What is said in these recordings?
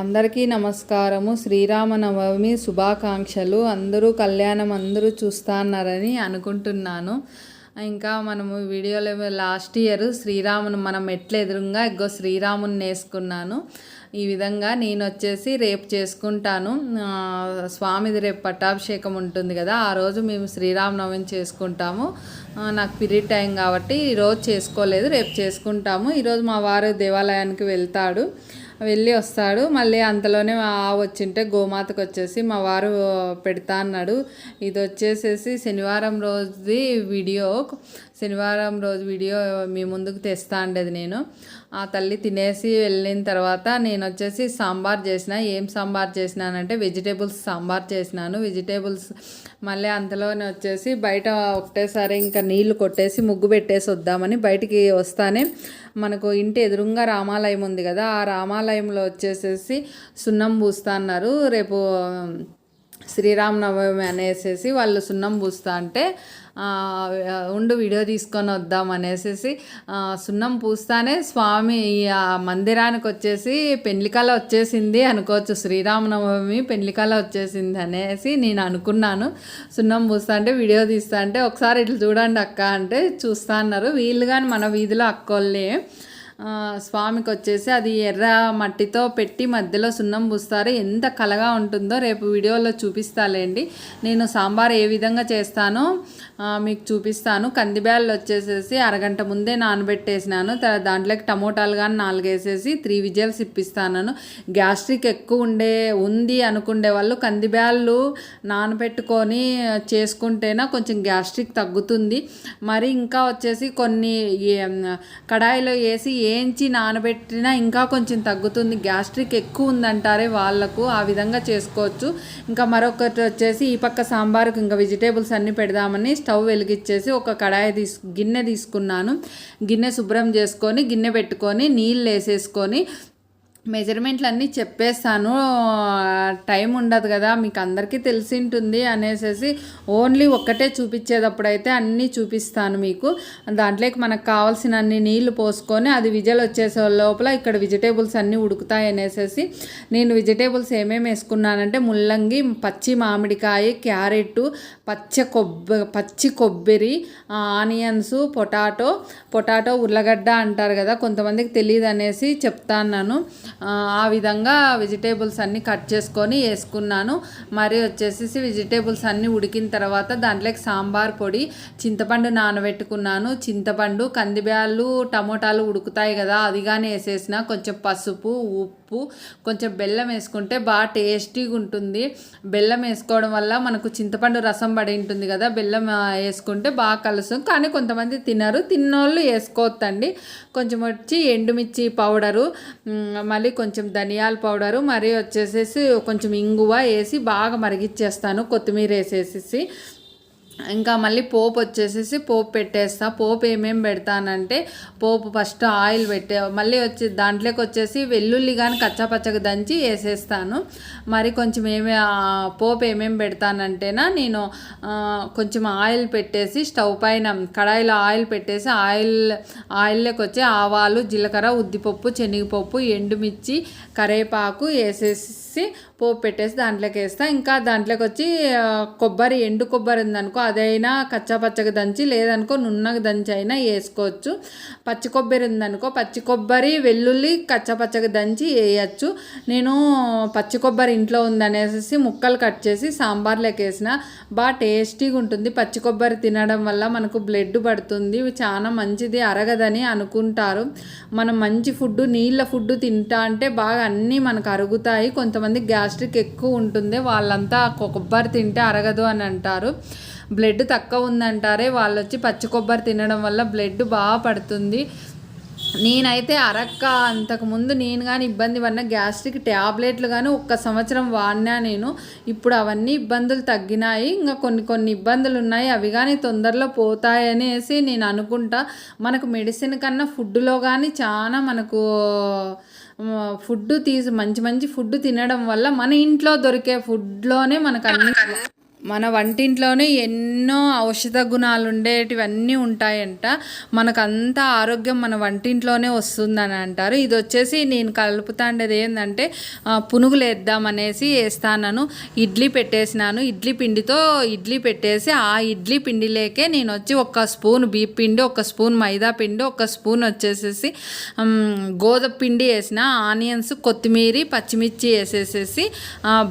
అందరికీ నమస్కారము. శ్రీరామనవమి శుభాకాంక్షలు. అందరూ కళ్యాణం అందరూ చూస్తాన్నారని అనుకుంటున్నాను. ఇంకా మనము వీడియోలో లాస్ట్ ఇయర్ శ్రీరామును మనం ఎట్ల ఎదురుగా ఇగ్గో శ్రీరాముని వేసుకున్నాను ఈ విధంగా నేను వచ్చేసి రేపు చేసుకుంటాను. స్వామిది రేపు పట్టాభిషేకం ఉంటుంది కదా ఆ రోజు మేము శ్రీరామనవమి చేసుకుంటాము. నాకు పీరియడ్ టైం కాబట్టి ఈరోజు చేసుకోలేదు రేపు చేసుకుంటాము. ఈరోజు మా వారు దేవాలయానికి వెళ్తాడు. వెళ్ళి వస్తాడు. మళ్ళీ అంతలోనే మా ఆవు వచ్చింటే గోమాతకు వచ్చేసి మా వారు పెడతా అన్నాడు. ఇది వచ్చేసేసి శనివారం రోజుది వీడియో. శనివారం రోజు వీడియో మీ ముందుకు తెస్తా ఉండేది నేను. ఆ తల్లి తినేసి వెళ్ళిన తర్వాత నేను వచ్చేసి సాంబార్ చేసిన ఏం సాంబార్ చేసినానంటే వెజిటేబుల్స్ సాంబార్ చేసినాను. వెజిటేబుల్స్ మళ్ళీ అంతలోనే వచ్చేసి బయట ఒకటేసారి ఇంకా నీళ్ళు కొట్టేసి ముగ్గు పెట్టేసి వద్దామని బయటికి వస్తానే మనకు ఇంటి ఎదురుగా రామాలయం ఉంది కదా ఆ రామాలయంలో వచ్చేసేసి సున్నం పూస్తా అన్నారు. రేపు శ్రీరామనవమి అనేసేసి వాళ్ళు సున్నం పూస్తా అంటే ఉండు వీడియో తీసుకొని వద్దాం అనేసి సున్నం పూస్తానే స్వామి మందిరానికి వచ్చేసి పెళ్ళికల వచ్చేసింది అనుకోవచ్చు. శ్రీరామనవమి పెళ్ళికల వచ్చేసింది అనేసి నేను అనుకున్నాను. సున్నం పూస్తా అంటే వీడియో తీస్తా అంటే ఒకసారి ఇట్లా చూడండి అక్క అంటే చూస్తా అన్నారు. వీళ్ళు కానీ మన వీధిలో అక్కోళ్ళే. స్వామికి వచ్చేసి అది ఎర్ర మట్టితో పెట్టి మధ్యలో సున్నం పూస్తారు. ఎంత కలగా ఉంటుందో రేపు వీడియోలో చూపిస్తాలేండి. నేను సాంబార్ ఏ విధంగా చేస్తానో మీకు చూపిస్తాను. కందిబ్యాళ్ళు వచ్చేసేసి అరగంట ముందే నానబెట్టేసినాను. దాంట్లోకి టమోటాలు కానీ నాలుగు వేసేసి త్రీ విజిల్స్ ఇప్పిస్తాను గ్యాస్ట్రిక్ ఎక్కువ ఉండే ఉంది అనుకుండే వాళ్ళు కందిబ్యాళ్ళు నానబెట్టుకొని చేసుకుంటేనా కొంచెం గ్యాస్ట్రిక్ తగ్గుతుంది. మరి ఇంకా వచ్చేసి కొన్ని ఏ- కడాయిలో వేసి వేయించి నానబెట్టినా ఇంకా కొంచెం తగ్గుతుంది. గ్యాస్ట్రిక్ ఎక్కువ ఉందంటారే వాళ్ళకు. ఆ విధంగా చేసుకోవచ్చు. ఇంకా మరొకటి వచ్చేసి ఈ పక్క సాంబార్కి ఇంకా వెజిటేబుల్స్ అన్నీ పెడదామని స్టవ్ వెలిగించేసి ఒక కడాయి తీసు గిన్నె తీసుకున్నాను. గిన్నె శుభ్రం చేసుకొని గిన్నె పెట్టుకొని నీళ్ళు వేసేసుకొని మెజర్మెంట్లు అన్నీ చెప్పేస్తాను టైం ఉండదు కదా మీకు అందరికీ తెలిసి ఉంటుంది అనేసి ఓన్లీ ఒక్కటే చూపించేటప్పుడైతే అన్నీ చూపిస్తాను మీకు. దాంట్లోకి మనకు కావాల్సిన అన్ని నీళ్ళు పోసుకొని అది విజలు వచ్చేసే లోపల ఇక్కడ వెజిటేబుల్స్ అన్నీ ఉడుకుతాయి అనేసి నేను వెజిటేబుల్స్ ఏమేమి వేసుకున్నానంటే ముల్లంగి పచ్చి మామిడికాయ క్యారెట్ పచ్చ కొబ్బ పచ్చి కొబ్బరి ఆనియన్స్ పొటాటో. పొటాటో ఉర్లగడ్డ అంటారు కదా కొంతమందికి తెలియదు అనేసి చెప్తాను ఆ, విధంగా వెజిటేబుల్స్ అన్నీ కట్ చేసుకొని వేసుకున్నాను. మరి వచ్చేసి వెజిటేబుల్స్ అన్నీ ఉడికిన తర్వాత దాంట్లోకి సాంబార్ పొడి చింతపండు నానబెట్టుకున్నాను. చింతపండు కందిబ్యాళ్ళు టమోటాలు ఉడుకుతాయి కదా అది కానీ వేసేసిన. కొంచెం పసుపు ఉప్పు కొంచెం బెల్లం వేసుకుంటే బాగా టేస్టీగా ఉంటుంది. బెల్లం వేసుకోవడం వల్ల మనకు చింతపండు రసం పడి ఉంటుంది కదా బెల్లం వేసుకుంటే బాగా కలుసు కానీ కొంతమంది తినరు తిన్నోళ్ళు వేసుకోవద్దండి. కొంచెం వచ్చి ఎండుమిర్చి పౌడరు మళ్ళీ మళ్ళీ కొంచెం ధనియాల పౌడరు మరి వచ్చేసేసి కొంచెం ఇంగువ వేసి బాగా మరిగిచ్చేస్తాను కొత్తిమీర వేసేసి ఇంకా మళ్ళీ పోపు వచ్చేసేసి పోపు పెట్టేస్తా. పోపు ఏమేమి పెడతానంటే పోపు ఫస్ట్ ఆయిల్ పెట్టే మళ్ళీ వచ్చి దాంట్లోకి వచ్చేసి వెల్లుల్లి కానీ కచ్చాపచ్చగా దంచి వేసేస్తాను. మరి కొంచెం ఏమే పోపు ఏమేమి పెడతానంటేనా నేను కొంచెం ఆయిల్ పెట్టేసి స్టవ్ పైన కడాయిలో ఆయిల్ పెట్టేసి ఆయిల్ ఆయిల్లోకి వచ్చి ఆవాలు జీలకర్ర ఉద్దిపప్పు శనగపప్పు ఎండుమిర్చి కరేపాకు వేసేసి పోపు పెట్టేసి దాంట్లోకి వేస్తా. ఇంకా దాంట్లోకి వచ్చి కొబ్బరి ఎండు కొబ్బరి ఉందనుకో అదైనా కచ్చాపచ్చగా దంచి లేదనుకో నున్నగా దంచి అయినా వేసుకోవచ్చు. పచ్చి కొబ్బరి ఉందనుకో పచ్చి కొబ్బరి వెల్లుల్లి కచ్చాపచ్చగా దంచి వేయచ్చు. నేను పచ్చి కొబ్బరి ఇంట్లో ఉందనేసి ముక్కలు కట్ చేసి సాంబార్లోకి వేసిన. బాగా టేస్టీగా ఉంటుంది. పచ్చి కొబ్బరి తినడం వల్ల మనకు బ్లడ్ పడుతుంది. చాలా మంచిది అరగదని అనుకుంటారు. మనం మంచి ఫుడ్ నీళ్ళ ఫుడ్ తింటా అంటే బాగా అన్నీ మనకు అరుగుతాయి. కొంతమంది గ్యాస్ట్రిక్ ఎక్కువ ఉంటుంది వాళ్ళంతా కొబ్బరి తింటే అరగదు అని అంటారు. బ్లడ్ తక్కువ ఉందంటారే వాళ్ళు వచ్చి పచ్చి కొబ్బరి తినడం వల్ల బ్లడ్ బాగా పడుతుంది. నేనైతే అరక్క అంతకుముందు నేను కానీ ఇబ్బంది పడిన గ్యాస్ట్రిక్ ట్యాబ్లెట్లు కానీ ఒక్క సంవత్సరం వాడినా నేను. ఇప్పుడు అవన్నీ ఇబ్బందులు తగ్గినాయి. ఇంకా కొన్ని కొన్ని ఇబ్బందులు ఉన్నాయి. అవి కానీ తొందరలో పోతాయి అనేసి నేను అనుకుంటా. మనకు మెడిసిన్ కన్నా ఫుడ్లో కానీ చాలా మనకు ఫుడ్ తీసి మంచి మంచి ఫుడ్ తినడం వల్ల మన ఇంట్లో దొరికే ఫుడ్లోనే మనకు అన్ని మన వంటింట్లోనే ఎన్నో ఔషధ గుణాలు ఉండేటివన్నీ ఉంటాయంట. మనకు అంత ఆరోగ్యం మన వంటింట్లోనే వస్తుందని అంటారు. ఇది వచ్చేసి నేను కలుపుతాండేది ఏంటంటే ఆ, పునుగులు వేద్దామనేసి వేస్తాను ఇడ్లీ పెట్టేసినాను. ఇడ్లీ పిండితో ఇడ్లీ పెట్టేసి ఆ ఇడ్లీ పిండిలేకే నేను వచ్చి ఒక స్పూన్ బీప్ పిండి ఒక స్పూన్ మైదా పిండి ఒక స్పూన్ వచ్చేసేసి గోధుమ పిండి వేసిన ఆనియన్స్ కొత్తిమీర పచ్చిమిర్చి వేసేసేసి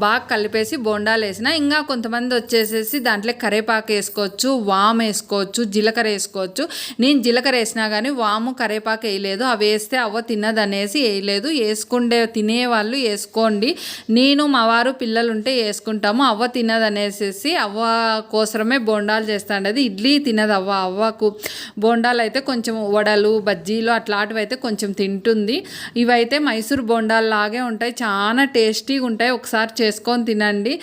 బాగా కలిపేసి బోండాలు వేసిన ఇంకా కొంతమంది వచ్చేసేసి దాంట్లో కరేపాకు వేసుకోవచ్చు వాము వేసుకోవచ్చు జీలకర్ర వేసుకోవచ్చు. నేను జీలకర్ర వేసినా కానీ వాము కరేపాకు వేయలేదు. అవి వేస్తే అవ్వ తినదనేసి వేయలేదు. వేసుకుండే తినేవాళ్ళు వేసుకోండి. నేను మా వారు పిల్లలు ఉంటే వేసుకుంటాము. అవ్వ తినదనేసేసి అవ్వ కోసమే బోండాలు చేస్తాండేది ఇడ్లీ తినదు అవ్వ. అవ్వకు బోండాలు అయితే కొంచెం వడలు బజ్జీలు అట్లాంటివి అయితే కొంచెం తింటుంది. ఇవైతే మైసూర్ బోండాలు లాగే ఉంటాయి. చాలా టేస్టీగా ఉంటాయి ఒకసారి చేసుకొని తినండి.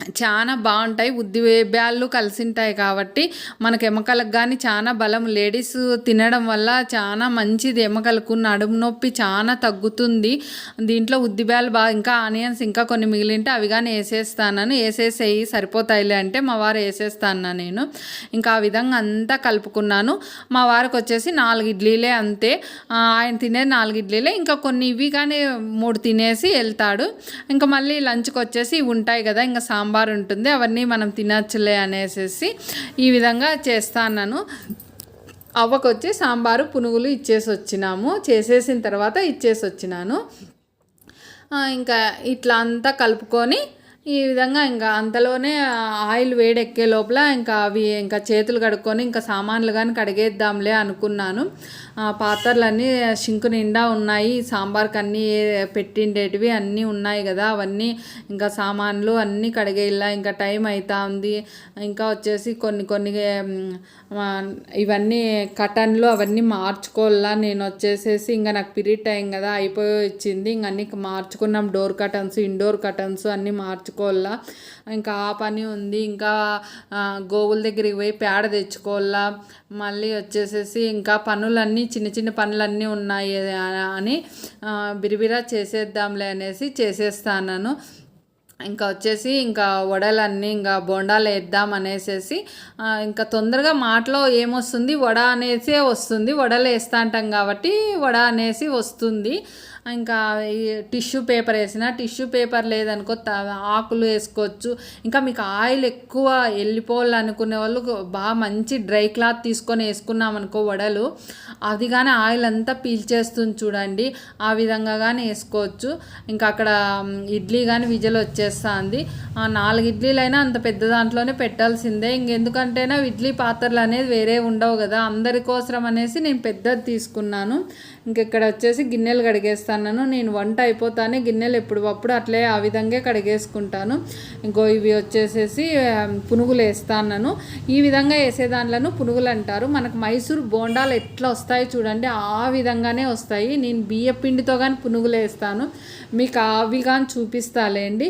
చాలా బాగుంటాయి ఉద్ది బ్యాళ్ళు కలిసి ఉంటాయి కాబట్టి మనకు ఎముకలకు కానీ చాలా బలం లేడీస్ తినడం వల్ల చాలా మంచిది. ఎముకలకు నడుము నొప్పి చాలా తగ్గుతుంది. దీంట్లో ఉద్ది బాగా ఇంకా ఆనియన్స్ ఇంకా కొన్ని మిగిలింటే అవి కానీ వేసేస్తానని వేసేసేయి సరిపోతాయిలే అంటే మా వారు వేసేస్తాను నేను. ఇంకా ఆ విధంగా అంతా కలుపుకున్నాను. మా వారికి వచ్చేసి నాలుగు ఇడ్లీలే అంతే. ఆయన తినేది నాలుగు ఇడ్లీలే. ఇంకా కొన్ని ఇవి కానీ మూడు తినేసి వెళ్తాడు. ఇంకా మళ్ళీ లంచ్కి వచ్చేసి ఇవి ఉంటాయి కదా ఇంకా సాంబార్ ఉంటుంది అవన్నీ మనం తినచ్చులే అనేసి ఈ విధంగా చేస్తాను అవ్వకొచ్చి సాంబారు పునుగులు ఇచ్చేసి వచ్చినాము చేసేసిన తర్వాత ఇచ్చేసి వచ్చినాను ఇంకా ఇట్లా అంతా కలుపుకొని ఈ విధంగా ఇంకా అంతలోనే ఆయిల్ వేడెక్కే లోపల ఇంకా అవి ఇంకా చేతులు కడుక్కొని ఇంకా సామాన్లు కానీ కడిగేద్దాంలే అనుకున్నాను. పాత్రలన్నీ షింకు నిండా ఉన్నాయి. సాంబార్కి అన్నీ పెట్టిండేటివి అన్నీ ఉన్నాయి కదా. అవన్నీ ఇంకా సామాన్లు అన్నీ కడిగేలా ఇంకా టైం అవుతా ఉంది ఇంకా వచ్చేసి కొన్ని కొన్ని ఇవన్నీ కటన్లు అవన్నీ మార్చుకోవాలా నేను వచ్చేసేసి ఇంకా నాకు పీరియడ్ టైం కదా అయిపోయి వచ్చింది. ఇంక అన్నీ మార్చుకున్నాం. డోర్ కటన్స్ ఇండోర్ కటన్స్ అన్నీ మార్చుకోవాలా. ఇంకా ఆ పని ఉంది. ఇంకా గోవుల దగ్గరికి పోయి పేడ తెచ్చుకోవాలా. మళ్ళీ వచ్చేసేసి ఇంకా పనులన్నీ చిన్న చిన్న పనులన్నీ ఉన్నాయి అని బిరిబిరా చేసేద్దాంలే అనేసి చేసేస్తాను ఇంకా వచ్చేసి ఇంకా వడలన్నీ ఇంకా బొండాలు వేద్దాం అనేసేసి ఇంకా తొందరగా మాటలో ఏమొస్తుంది? వడ అనేసే వస్తుంది. వడలు వేస్తా అంటాం కాబట్టి వడ అనేసి వస్తుంది. ఇంకా టిష్యూ పేపర్ వేసిన టిష్యూ పేపర్ లేదనుకో త- ఆకులు వేసుకోవచ్చు. ఇంకా మీకు ఆయిల్ ఎక్కువ వెళ్ళిపోవాలనుకునే వాళ్ళు బాగా మంచి డ్రై క్లాత్ తీసుకొని వేసుకున్నామనుకో వడలు అది కానీ ఆయిల్ అంతా పీల్చేస్తుంది చూడండి. ఆ విధంగా కానీ వేసుకోవచ్చు. ఇంకా అక్కడ ఇడ్లీ కానీ విజలు వచ్చేస్తుంది. ఆ నాలుగు ఇడ్లీలైనా అంత పెద్ద దాంట్లోనే పెట్టాల్సిందే. ఇంకెందుకంటేనా ఇడ్లీ పాత్రలు అనేది వేరే ఉండవు కదా. అందరి కోసం అనేసి నేను పెద్దది తీసుకున్నాను. ఇంకెక్కడ వచ్చేసి గిన్నెలు కడిగేస్తాను నేను వంట అయిపోతానే గిన్నెలు ఎప్పుడప్పుడు అట్లే ఆ విధంగా కడిగేసుకుంటాను. ఇంకో ఇవి వచ్చేసేసి పునుగులు వేస్తాను ఈ విధంగా వేసే దాంట్లను పునుగులు అంటారు. మనకు మైసూర్ బోండాలు ఎట్లా వస్తాయి చూడండి. ఆ విధంగానే వస్తాయి. నేను బియ్య పిండితో కానీ పునుగులు వేస్తాను. మీకు అవి కానీ చూపిస్తాలేండి.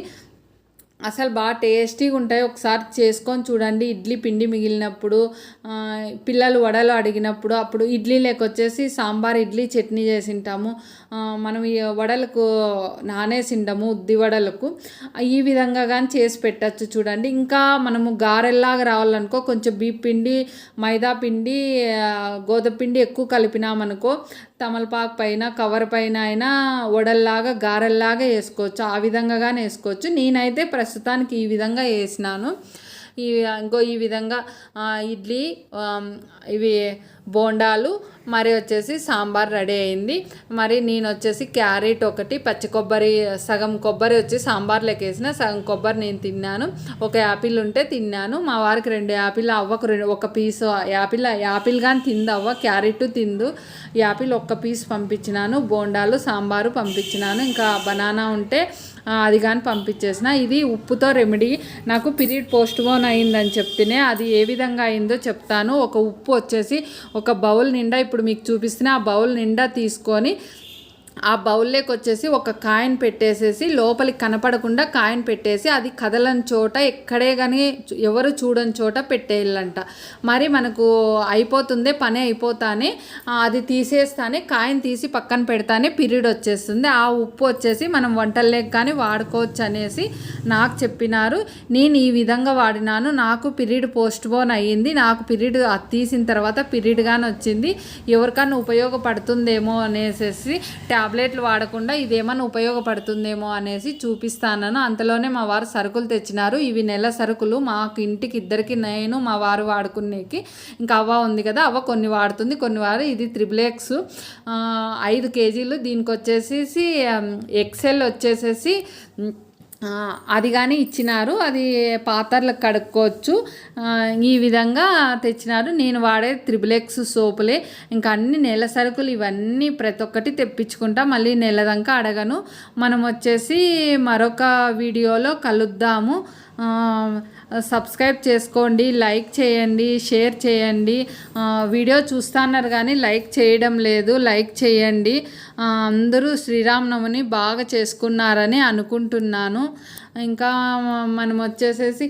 అసలు బాగా టేస్టీగా ఉంటాయి. ఒకసారి చేసుకొని చూడండి. ఇడ్లీ పిండి మిగిలినప్పుడు పిల్లలు వడలు అడిగినప్పుడు అప్పుడు ఇడ్లీ లేకొచ్చేసి సాంబార్ ఇడ్లీ చట్నీ చేసింటాము మనం ఈ వడలకు నానేసిండము ఉద్ది వడలకు. ఈ విధంగా కానీ చేసి పెట్టచ్చు చూడండి. ఇంకా మనము గారెల్లాగా రావాలనుకో కొంచెం బీప్ పిండి మైదా పిండి గోధుమ పిండి ఎక్కువ కలిపినామనుకో తమలపాకు పైన కవర్ పైన అయినా వడల్లాగా గారెల్లాగా వేసుకోవచ్చు. ఆ విధంగా కానీ వేసుకోవచ్చు. నేనైతే ప్రస్తుతానికి ఈ విధంగా వేసినాను. ఈ ఇంకో ఈ విధంగా ఇడ్లీ ఇవి బోండాలు మరి వచ్చేసి సాంబార్ రెడీ అయింది. మరి నేను వచ్చేసి క్యారెట్ ఒకటి పచ్చి కొబ్బరి సగం కొబ్బరి వచ్చి సాంబార్లోకి వేసిన సగం కొబ్బరి నేను తిన్నాను. ఒక యాపిల్ ఉంటే తిన్నాను. మా వారికి రెండు యాపిల్ అవ్వకు రెండు ఒక పీస్ యాపిల్ యాపిల్ కానీ తింది అవ్వ క్యారెట్ తిందు. యాపిల్ ఒక్క పీస్ పంపించినాను బోండాలు సాంబారు పంపించినాను. ఇంకా బనానా ఉంటే అది కానీ పంపించేసిన. ఇది ఉప్పుతో రెమెడీ. నాకు పీరియడ్ పోస్ట్ పోన్ అయిందని చెప్తేనే అది ఏ విధంగా అయిందో చెప్తాను. ఒక ఉప్పు వచ్చేసి ఒక బౌల్ నిండా ఇప్పుడు మీకు చూపిస్తున్న ఆ బౌల్ నిండా తీసుకొని ఆ బౌల్లోకి వచ్చేసి ఒక కాయిన్ పెట్టేసేసి లోపలికి కనపడకుండా కాయిన్ పెట్టేసి అది కదలని చోట ఎక్కడే కానీ ఎవరు చూడని చోట పెట్టేయాలంట. మరి మనకు అయిపోతుందే పని అయిపోతానే అది తీసేస్తానే కాయిన్ తీసి పక్కన పెడతానే పీరియడ్ వచ్చేస్తుంది. ఆ ఉప్పు వచ్చేసి మనం వంటల్లోకి కానీ వాడుకోవచ్చు అనేసి నాకు చెప్పినారు. నేను ఈ విధంగా వాడినాను. నాకు పీరియడ్ పోస్ట్ పోన్ అయ్యింది. నాకు పీరియడ్ తీసిన తర్వాత పీరియడ్ కానీ వచ్చింది. ఎవరికన్నా ఉపయోగపడుతుందేమో అనేసి టాబ్లెట్లు వాడకుండా ఇదేమన్నా ఉపయోగపడుతుందేమో అనేసి చూపిస్తానను. అంతలోనే మా వారు సరుకులు తెచ్చినారు. ఇవి నెల సరుకులు. మాకు ఇంటికి ఇద్దరికి నేను మా వారు వాడుకునేకి ఇంకా అవ్వ ఉంది కదా అవ్వ కొన్ని వాడుతుంది. కొన్ని వారు ఇది త్రిబుల్ ఎక్స్. ఐదు కేజీలు దీనికి వచ్చేసేసి ఎక్సెల్ వచ్చేసేసి అది కానీ ఇచ్చినారు. అది పాత్రలకు కడుక్కోవచ్చు. ఈ విధంగా తెచ్చినారు. నేను వాడే త్రిబుల్ ఎక్స్ సోపులే. ఇంకా అన్ని నెల సరుకులు ఇవన్నీ ప్రతి ఒక్కటి తెప్పించుకుంటా. మళ్ళీ నెలదంకా అడగను. మనం వచ్చేసి మరొక వీడియోలో కలుద్దాము. సబ్స్క్రైబ్ చేసుకోండి. లైక్ చేయండి. షేర్ చేయండి. వీడియో చూస్తున్నారు కానీ లైక్ చేయడం లేదు. లైక్ చేయండి. అందరూ శ్రీరామనవమిని బాగా చేసుకున్నారని అనుకుంటున్నాను. ఇంకా మనం వచ్చేసేసి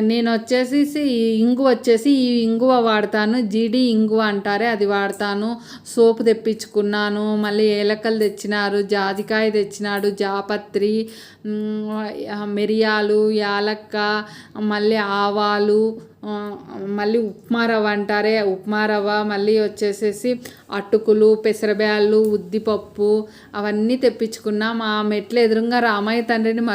నేను వచ్చేసేసి ఇంగు వచ్చేసి ఈ ఇంగువ వాడతాను. జీడి ఇంగువ అంటారే అది వాడతాను. సోపు తెప్పించుకున్నాను. మళ్ళీ ఏలకలు తెచ్చినారు జాజికాయ తెచ్చినాడు జాపత్రి మిరియాలు యాలక్క మళ్ళీ ఆవాలు మళ్ళీ ఉప్మా రవ్వ అంటారే ఉప్మా రవ్వ మళ్ళీ వచ్చేసేసి అటుకులు పెసరబ్యాళ్ళు ఉద్దిపప్పు అవన్నీ తెప్పించుకున్నాం ఆ మెట్ల ఎదురుగా రామయ్య తండ్రిని